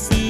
see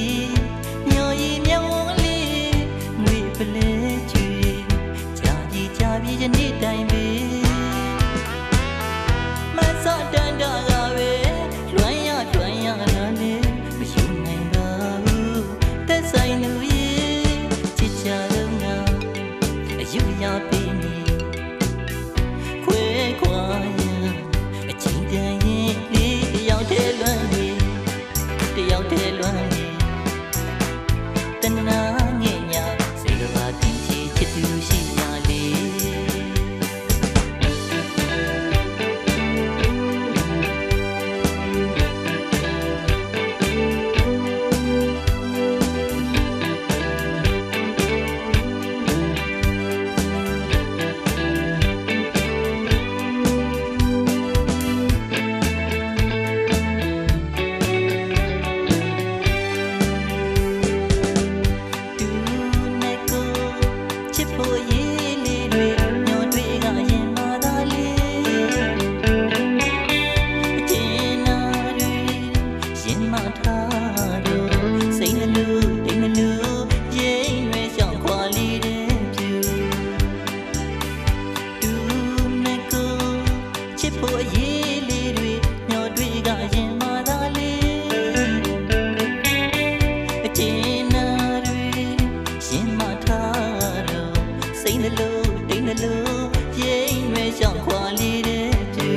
လုံးတိတ်နှလုံးရိမ့်မဲ့ရှောင်းခွာလေတဲ့သူ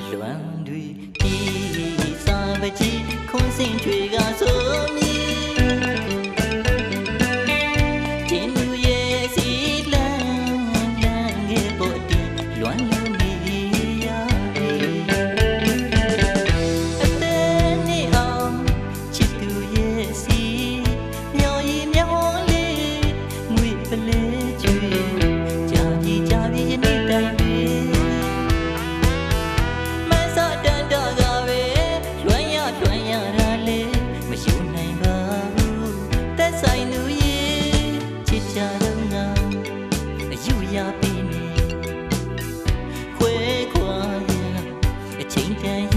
အလွမ်းတွေကြီးစာပကြီးခွန်စင်တွေ 今天